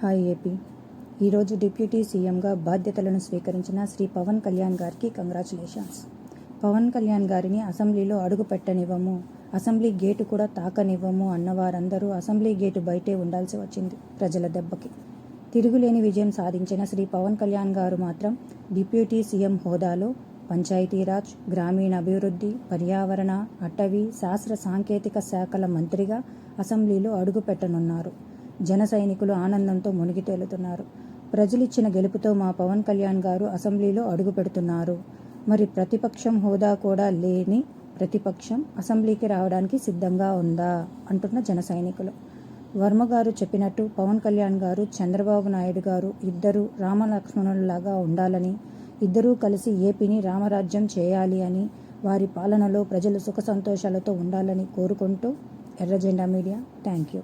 Hi AP. ఈరోజు deputy సీఎంగా బాధ్యతలను స్వీకరించిన శ్రీ పవన్ కళ్యాణ్ గారికి కంగ్రాచులేషన్స్. పవన్ కళ్యాణ్ గారిని అసెంబ్లీలో అడుగు పెట్టనివ్వము అసెంబ్లీ గేటు కూడా తాకనివ్వము అన్నవారందరూ అసెంబ్లీ గేటు బయటే ఉండాల్సి వచ్చింది ప్రజల దెబ్బకి. తిరుగులేని విజయం సాధించిన శ్రీ పవన్ కళ్యాణ్ గారు మాత్రం డిప్యూటీ సీఎం హోదాలో పంచాయతీరాజ్ గ్రామీణ అభివృద్ధి పర్యావరణ అటవీ శాస్త్ర సాంకేతిక శాఖల మంత్రిగా అసెంబ్లీలో అడుగుపెట్టనున్నారు. జన సైనికులు ఆనందంతో మునిగి తేలుతున్నారు. ప్రజలిచ్చిన గెలుపుతో మా పవన్ కళ్యాణ్ గారు అసెంబ్లీలో అడుగు పెడుతున్నారు. మరి ప్రతిపక్షం హోదా కూడా లేని ప్రతిపక్షం అసెంబ్లీకి రావడానికి సిద్ధంగా ఉందా? అంటున్న జన సైనికులు. వర్మ గారు చెప్పినట్టు పవన్ కళ్యాణ్ గారు చంద్రబాబు నాయుడు గారు ఇద్దరు రామలక్ష్మణులలాగా ఉండాలని ఇద్దరూ కలిసి ఏపీని రామరాజ్యం చేయాలి అని వారి పాలనలో ప్రజలు సుఖ సంతోషాలతో ఉండాలని కోరుకుంటూ ఎర్రజెండా మీడియా. Thank you.